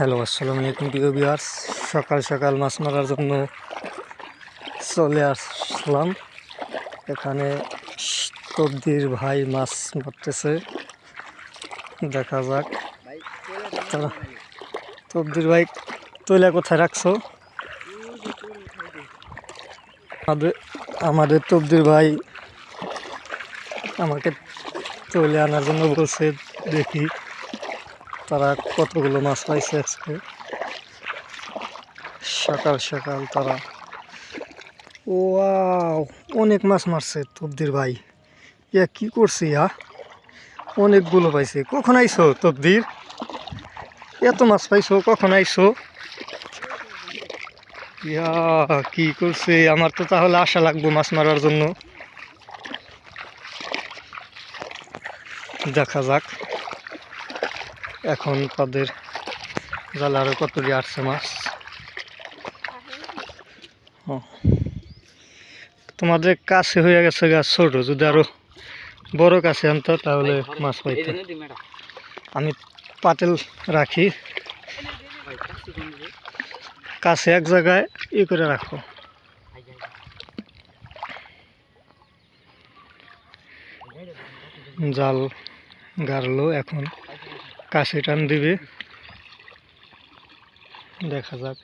Hello আসসালামু আলাইকুম প্রিয় বিহার সকাল সকাল মাছ মারার জন্য চলে আসলাম। এখানে তবদির ভাই মাছ মারতেছে। দেখা যাক। তবদির ভাই, তৈলা কোথায় রাখছো? আমাদের আমাদের তবদির ভাই আমাকে তৈলে আনার জন্য বলছে, দেখি। তারা কতগুলো মাছ পাইছে আজকে? সকাল সকাল তারা। ওয়াও, অনেক মাছ মারছে তবদির ভাই। ইয়া, কি করছে ইয়া? অনেকগুলো পাইছে। কখন আইছো তবদির? এত মাছ পাইছো, কখন আইসো ইয়া, কি করছে? আমার তো তাহলে আশা লাগবো মাছ মারার জন্য। দেখা যাক। এখন তাদের জাল আরও কত দিয়ে আসছে মাছ? ও। তোমাদের কাছে হয়ে গেছে গাছ ছোট, যদি আরও বড় কাছে আনতো তাহলে মাছ পাইতো। আমি পাতেল রাখি। কাছে এক জায়গায় ই করে রাখো। জাল গাড়লো এখন। কাছে টান দিবে। দেখা যাক।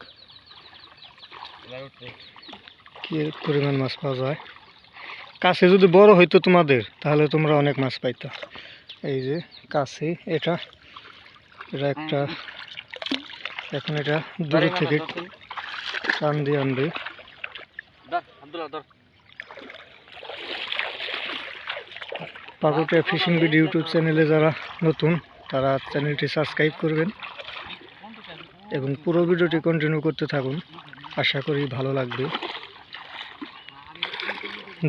কি পরিমাণ মাছ পাওয়া যায়। কাছে যদি বড় হইতো তোমাদের তাহলে তোমরা অনেক মাছ পাইতো। এই যে কাছে এটা এটা একটা এখন এটা দূরে থেকে টান দিয়ে আনবে। পাকুটিয়া ফিশিং ভিডিও ইউটিউব চ্যানেলে যারা নতুন তারা চ্যানেলটি সাবস্ক্রাইব করবেন এবং পুরো ভিডিওটি কন্টিনিউ করতে থাকুন। আশা করি ভালো লাগবে।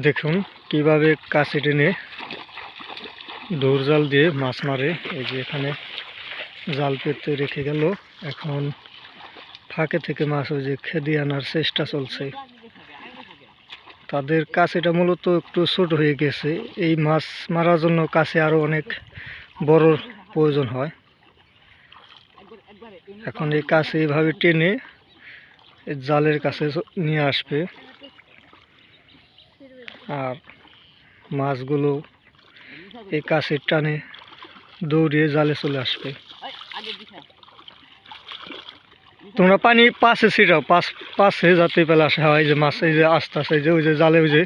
দেখুন কীভাবে কাছে টেনে দৌড় জাল দিয়ে মাছ মারে। এই যে এখানে জাল পেতে রেখে গেল। এখন ফাঁকে থেকে মাছ ওই যে খেদি আনার চেষ্টা চলছে। তাদের কাছেটা মূলত একটু ছোট হয়ে গেছে। এই মাছ মারার জন্য কাছে আরও অনেক বড় প্রয়োজন হয়। এখন এই কাছে এইভাবে টেনে জালের কাছে নিয়ে আসবে। আর মাছগুলো এই কাছের টানে দৌড়িয়ে জালে চলে আসবে। তোমরা পানি পাশে ছিটাও পাশ, পাশে যাতে পেলে হয় যে মাছ, এই যে আস্তে আস্তে যে ওই যে জালে ওই যে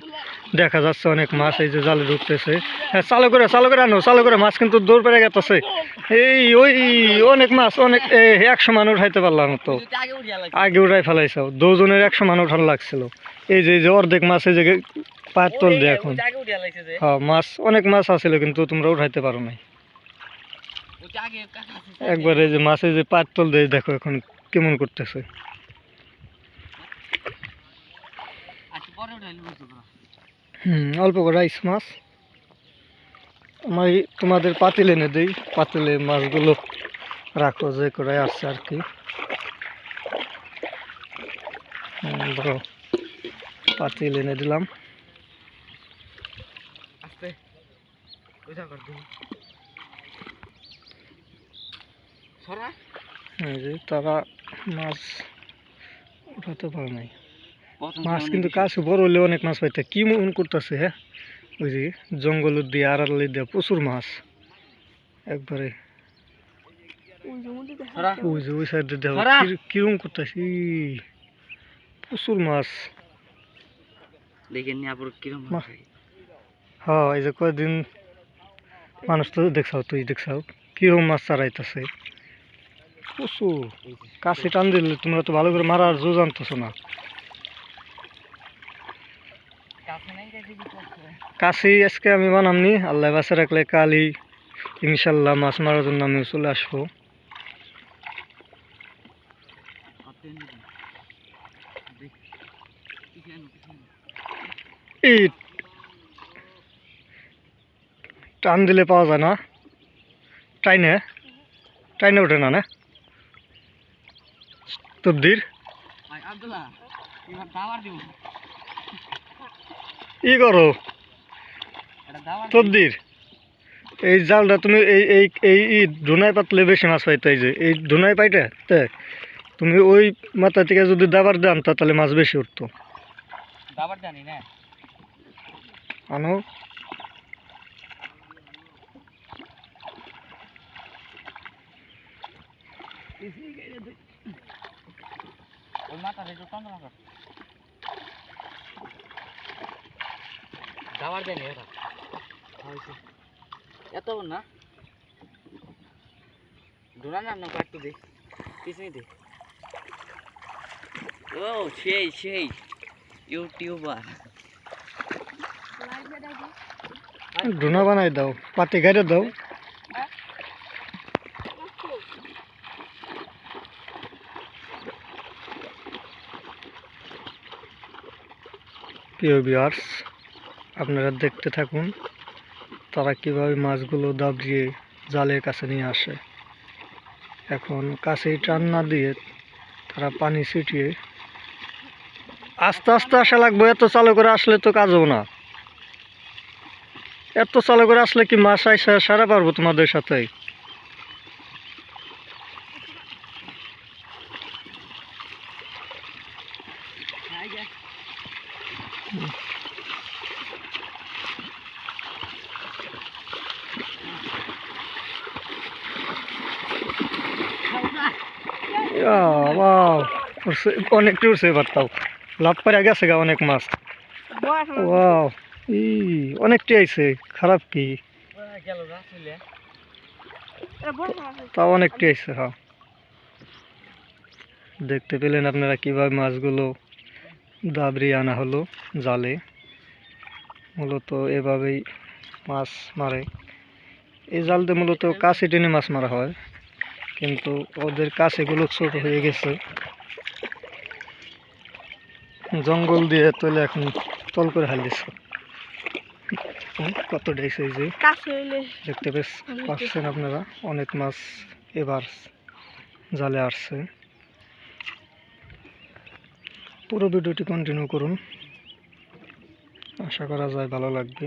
দেখা যাচ্ছে অনেক মাছ, এই যে জালে ঢুকতেছে। হ্যাঁ চালু করে চালু করে আনো, চালু করে, মাছ কিন্তু দৌড় পেরে গেতেছে। এই ওই অনেক মাছ, অনেক একশো মান উঠাইতে পারলাম তো। আগে উঠাই ফেলাইছাও দুজনের একশো মান উঠানো লাগছিল। এই যে এই যে অর্ধেক মাছ, এই যে পায়ের তল দিয়ে এখন। হ্যাঁ মাছ, অনেক মাছ আছিল কিন্তু তোমরা উঠাইতে পারো নাই। একবারে যে মাছে যে পায়ের তল দিয়ে দেখো এখন কেমন করতেছে? হুম, অল্প করে রাইস মাছ। আমি তোমাদের পাতিল এনে দিই। পাতিলে মাছগুলো রাখো, যে করে আসছে আর কি। পাতিল এনে দিলাম। তারা মাছ উঠাতে পারে নাই। মাছ কিন্তু কাছে। বড় হলে অনেক মাছ পাইতে। কি মন করতেছে হ্যাঁ? ওই যে জঙ্গল দিয়ে আড়ালে দিয়ে প্রচুর মাছ। একবারে ওই যে ওই সাইডে দেখো কিরম করতেছি প্রচুর মাছ। দেখেন নি আপুর কিরম হ্যাঁ। এই যে কয়েকদিন মানুষ তো দেখছাও তুই দেখছাও কিরম মাছ চারাইতেছে। প্রচুর। কাছে টান দিলে তোমরা তো ভালো করে মারার জো জানতেছো না। কাছেই আজকে আমি বানামনি আল্লাহ বাসা রাখলে কালি ইনশাল্লাহ মাছ মারার জন্য আমি চলে আসব। এই টান দিলে পাওয়া যায় না। টাইনে টাইনে ওঠে না না? তবদির ই করো। তবদির এই জালটা তুমি এই এই এই ধুনায় পাতলে বেশি মাছ পাইতে এই যে। এই ধুনায় পাইটা তাই তুমি ওই মাথা থেকে যদি দাবার দেন তা তাহলে মাছ বেশি উঠতো। দাবার জানি না। আনো। ওই মাথা রেখে চন্দ্র কর দাবার দেনি এটা এত না ডোনা না না কাটতে দে পিছনে দে ও সেই সেই ইউটিউবার ধুনা বানাই দাও, পাতি গাড়ি দাও। প্রিয় বিয়ার্স আপনারা দেখতে থাকুন তারা কীভাবে মাছগুলো দাবড়িয়ে জালের কাছে নিয়ে আসে। এখন কাছেই টান না দিয়ে তারা পানি ছিটিয়ে আস্তে আস্তে আসা লাগবে, এত চালু করে আসলে তো কাজ হবে না। এত চালু করে আসলে কি মাছ আইসা সারা পারব তোমাদের সাথে ওয়াও অনেকটা উঠছে এবার তাও লাভ গেছে গা অনেক মাছ। ওয়াও। ই অনেকটি আইছে। খারাপ কি? তাও অনেকটি আইছে হ্যাঁ দেখতে পেলেন আপনারা কীভাবে মাছগুলো দাবড়িয়ে আনা হলো জালে। মূলত এভাবেই মাছ মারে। এই জালতে মূলত কাছে টেনে মাছ মারা হয়। কিন্তু ওদের কাছেগুলো ছোট হয়ে গেছে। জঙ্গল দিয়ে তোলে এখন তল করে হাল দিচ্ছে হুম, কত এই যে। দেখতে পেস পাচ্ছেন আপনারা? অনেক মাছ এবার জালে আসছে। পুরো ভিডিওটি কন্টিনিউ করুন। আশা করা যায় ভালো লাগবে।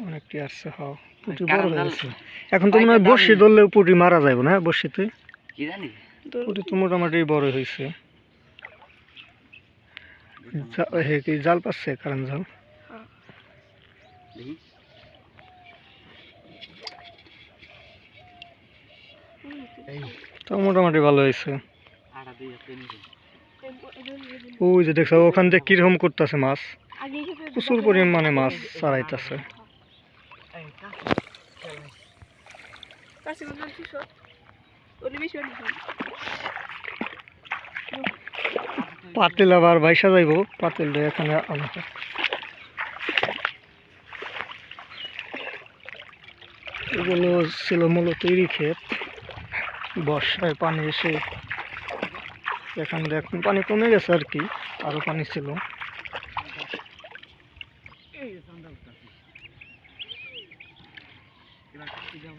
অনেকটি আসছে হাও পুটি বড় হয়ে গেছে। এখন তো মনে হয় বর্ষি ধরলেও পুটি মারা যাবে না বর্ষিতে? কি জানি? পুটি তো মোটামুটি বড় হয়েছে হে কি জাল পাচ্ছে কারণ জাল? তো মোটামুটি ভালো হয়েছে ওই যে দেখছ ওখান থেকে কীরকম করতেছে মাছ? প্রচুর পরিমাণে মাছ ছাড়াইতেছে এই কাছে অনেক পাতিল আবার বাইসা যাইব, পাতিলটা এখানে হয়। এগুলো ছিল মূলত ইরি ক্ষেত। বর্ষায় পানি এসে এখান এখন পানি কমে গেছে আর কি আরও পানি ছিল এই সন্ধ্যা উঠতেছে এবার কাছে যাব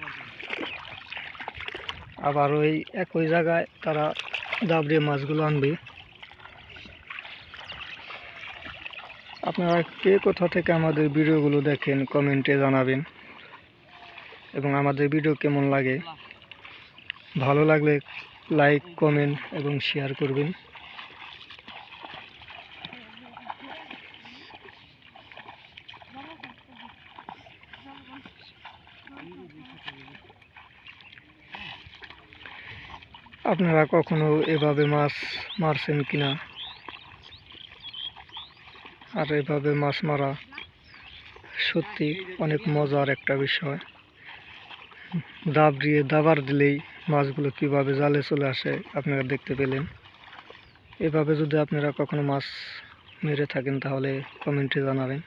আবার ওই একই জায়গায় তারা দাবড়িয়ে মাছগুলো আনবে। আপনারা কে কোথা থেকে আমাদের ভিডিওগুলো দেখেন, কমেন্টে জানাবেন। এবং আমাদের ভিডিও কেমন লাগে? ভালো লাগলে লাইক, কমেন্ট এবং শেয়ার করবেন। আপনারা কখনো এভাবে মাছ মারছেন কিনা? আর এভাবে মাছ মারা সত্যি অনেক মজার একটা বিষয়। দাব দিয়ে দাবার দিলেই মাছগুলো কীভাবে জালে চলে আসে আপনারা দেখতে পেলেন। এভাবে যদি আপনারা কখনো মাছ মেরে থাকেন তাহলে কমেন্টে জানাবেন।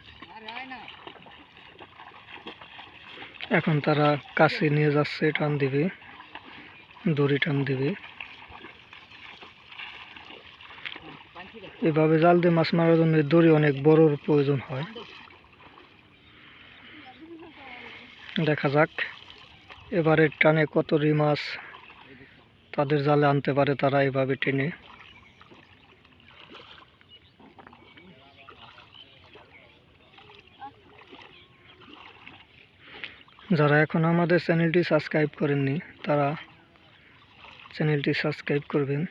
এখন তারা কাছে নিয়ে যাচ্ছে, টান দিবে, দড়ি টান দিবে পাঁচি দে এভাবে জাল দিয়ে মাছ মারার জন্য দড়ি অনেক বড়র প্রয়োজন হয়। দেখা যাক, এবারে টানে কত রি মাছ তাদের জালে আনতে পারে তারা এভাবে টেনে। যারা এখন আমাদের চ্যানেলটি সাবস্ক্রাইব করেননি, তারা চ্যানেলটি সাবস্ক্রাইব করবেন।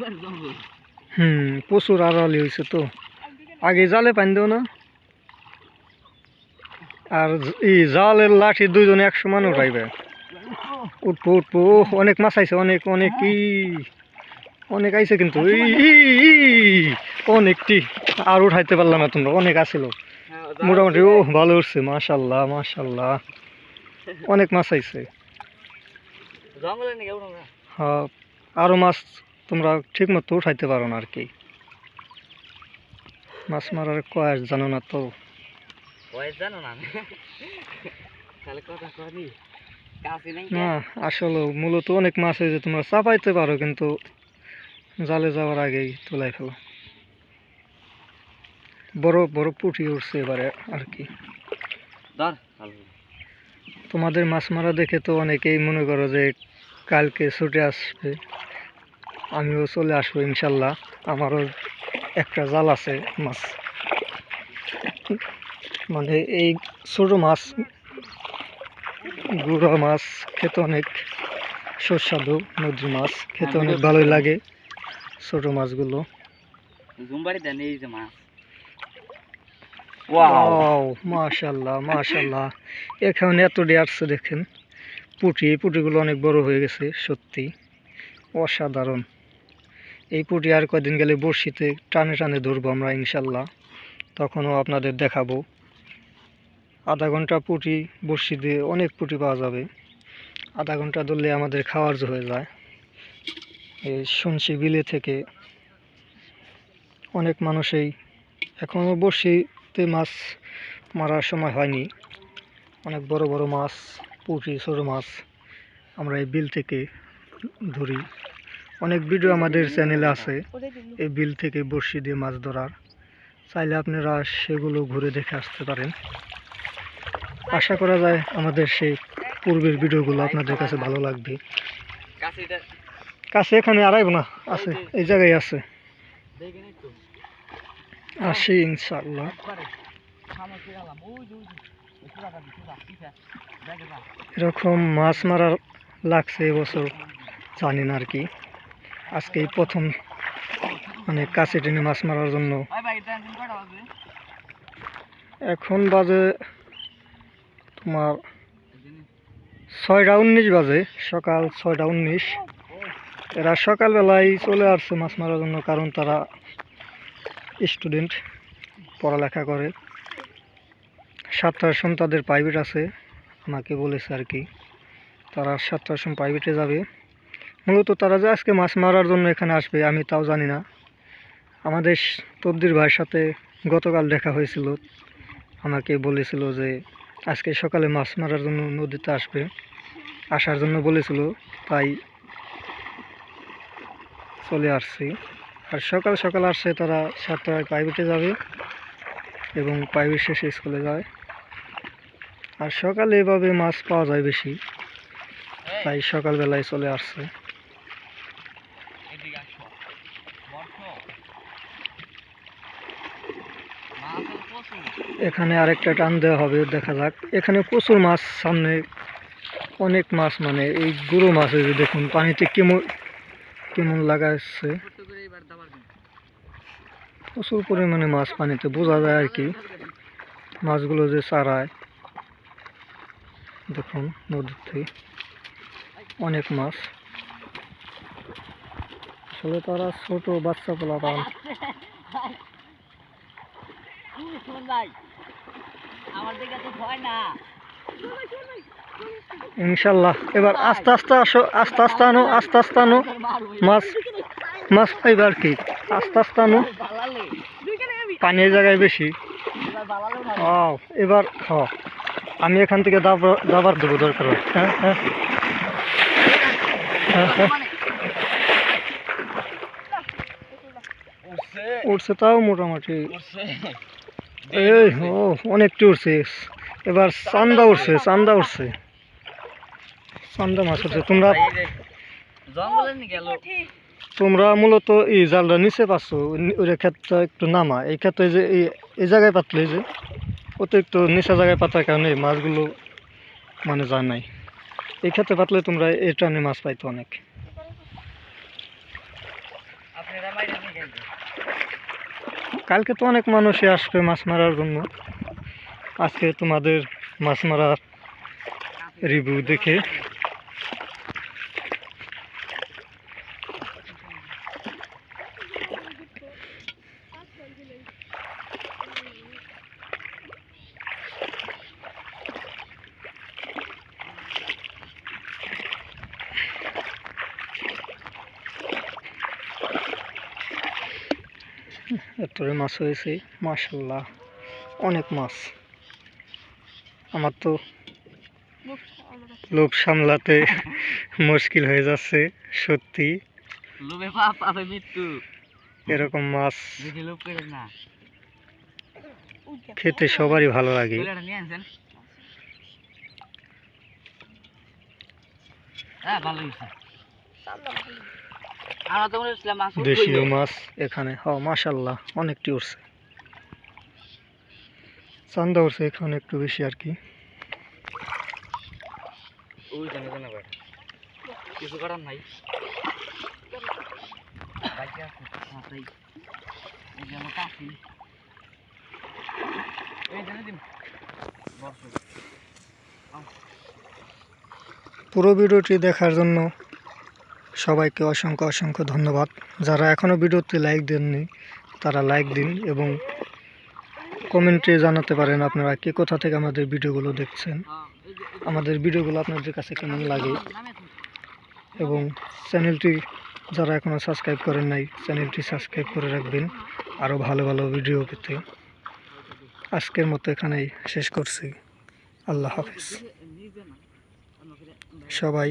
একবার জঙ্গল হুম প্রচুর আড়ালি হয়েছে তো। আগে জালে পানি দেও না। আর এই জালের লাঠি দুইজনে একশো সমান উঠাইবে উঠবো উঠবো অনেক মাছ আইছে অনেক অনেক ই অনেক আইছে কিন্তু অনেকটি আর উঠাইতে পারলাম না তোমরা অনেক আসিল মোটামুটি ও ভালো উঠছে মাশাল্লাহ মাশাল্লাহ। অনেক মাছ আইছে। হ্যাঁ আরও মাছ তোমরা ঠিক মতো উঠাইতে পারো না আর কি মাছ মারার কয়াস জানো না তো। না? আসলে মূলত অনেক মাছ হয়েছে তোমরা চাপাইতে পারো কিন্তু জালে যাওয়ার আগেই তোলাই ফেলো। বড় বড় পুঁটি উঠছে এবারে আর কি তোমাদের মাছ মারা দেখে তো অনেকেই মনে করো যে কালকে ছুটে আসবে। আমিও চলে আসব ইনশাল্লাহ। আমারও একটা জাল আছে মাছ। মানে এই ছোটো মাছ গুঁড়ো মাছ খেতে অনেক সুস্বাদু নদীর মাছ খেতে অনেক ভালোই লাগে ছোটো মাছগুলো। মাশাল্লাহ মাশাল্লাহ। এখানে এত আসছে দেখেন। পুঁটি পুটিগুলো অনেক বড় হয়ে গেছে সত্যি। অসাধারণ। এই পুঁটি আর কদিন গেলে বড়শিতে টানে টানে ধরবো আমরা, ইনশাল্লাহ। তখনও আপনাদের দেখাবো। আধা ঘণ্টা পুঁটি বড়শি দিয়ে অনেক পুঁটি পাওয়া যাবে। আধা ঘণ্টা ধরলে আমাদের খাওয়ার হয়ে যায়। এই শুনছি বিলে থেকে অনেক মানুষই এখনও বড়শিতে মাছ মারার সময় হয়নি। অনেক বড় বড় মাছ, পুঁটি ছোটো মাছ আমরা এই বিল থেকে ধরি। অনেক ভিডিও আমাদের চ্যানেলে আছে। এই বিল থেকে বড়শি দিয়ে মাছ ধরার। চাইলে আপনারা সেগুলো ঘুরে দেখে আসতে পারেন। আশা করা যায় আমাদের সেই পূর্বের ভিডিওগুলো আপনাদের কাছে ভালো লাগবে। কাছে এখানে আড়াইব না আছে, এই জায়গায় আছে। আসি ইনশাল্লাহ। এরকম মাছ মারার লাগছে এবছর, জানি না আর কি। আজকে প্রথম মানে কাছে টেনে মাছ মারার জন্য। এখন বাজে তোমার। ছয়টা উনিশ বাজে, সকাল ছয়টা উনিশ। এরা সকালবেলায় চলে আসছে মাছ মারার জন্য কারণ তারা স্টুডেন্ট, পড়ালেখা করে। সাতটার সময় তাদের প্রাইভেট আছে, আমাকে বলেছে আর কি। তারা সাতটার সময় প্রাইভেটে যাবে। মূলত তারা যে আজকে মাছ মারার জন্য এখানে আসবে, আমি তাও জানি না। আমাদের তবদির ভাইয়ের সাথে গতকাল দেখা হয়েছিল। আমাকে বলেছিল যে, আজকে সকালে মাছ মারার জন্য নদীতে আসবে। আসার জন্য বলেছিল, তাই চলে আসছি। আর সকাল সকাল আসছে, তারা সাতটায় প্রাইভেটে যাবে এবং প্রাইভেট শেষে স্কুলে যায়। আর সকালে এভাবে মাছ পাওয়া যায় বেশি। তাই সকালবেলায় চলে আসছে এদিকে আসো। বর্ষ। মাছ হলো প্রচুর। এখানে আরেকটা টান দেওয়া হবে দেখা যাক এখানে প্রচুর মাছ সামনে অনেক মাছ মানে এই গুঁড়ো মাছ এই যে দেখুন পানিতে কেমন কেমন লাগাচ্ছে দাবার দিন। প্রচুর পরিমাণে মাছ পানিতে বোঝা যায় আর কি মাছগুলো যে চারায় দেখুন নদীর থেকে অনেক মাছ আসলে তারা ছোট বাচ্চা পোলা পান ইনশাল্লাহ। এবার আস্তে আস্তে আসো আস্তে আস্তে আনো আস্তে আস্তে আনো। মাছ মাছ পাইবে আর কি? আস্তে আস্তে আনো। বালালে দুইখানে আমি পানি এই জায়গায় বেশি। এবার ও এবার হ আমি এখান থেকে দাবার দাবার দেবো দরকার হয়। হ্যাঁ হ্যাঁ। হ্যাঁ উঠছে তাও মোটামুটি। এই ও অনেকটি উঠছে এবার চান্দা উঠছে চান্দা উঠছে। চান্দা মাছ উঠছে। তোমরা জঙ্গলে নিয়ে গেল। তোমরা মূলত এই জালটা নিচে পাচ্ছ ওই ক্ষেতটা একটু নামা। এই ক্ষেত্রে যে এই এই জায়গায় পাতলে যে অতিরিক্ত নিচা জায়গায় পাতার কারণে এই মাছগুলো মানে যায় নাই। এই ক্ষেত্রে পাতলে তোমরা এই টানে মাছ পাইতো অনেক। আপনারা নিয়ে কালকে তো অনেক মানুষই আসবে মাছ মারার জন্য। আজকে তোমাদের মাছ মারার রিভিউ দেখে। এতরে মাছ হয়েছে মাশাল্লাহ অনেক মাছ। আমার তো লোভ সামলাতে মুশকিল হয়ে যাচ্ছে সত্যি। এরকম মাছ খেতে সবারই ভালো লাগে। হ্যাঁ ভালো দেশীয় মাছ এখানে। হ মাশাল্লাহ অনেকটি উঠছে। চান্দা উঠছে এখানে একটু বেশি আর কি। ওই জানে জানা বেটা কিছু করার নাই। বাইকে আছে হাতেই এই যেন কাশি এই জানে দিন। বর্ষ পুরো ভিডিওটি দেখার জন্য সবাইকে অসংখ্য অসংখ্য ধন্যবাদ। যারা এখনও ভিডিওতে লাইক দেননি, তারা লাইক দিন এবং কমেন্টে জানাতে পারেন আপনারা কে কোথা থেকে আমাদের ভিডিওগুলো দেখছেন। আমাদের ভিডিওগুলো আপনাদের কাছে কেমন লাগে? এবং চ্যানেলটি যারা এখনও সাবস্ক্রাইব করেন নাই চ্যানেলটি সাবস্ক্রাইব করে রাখবেন আরও ভালো ভালো ভিডিও পেতে। আজকের মতো এখানেই শেষ করছি। আল্লাহ হাফিজ। সবাই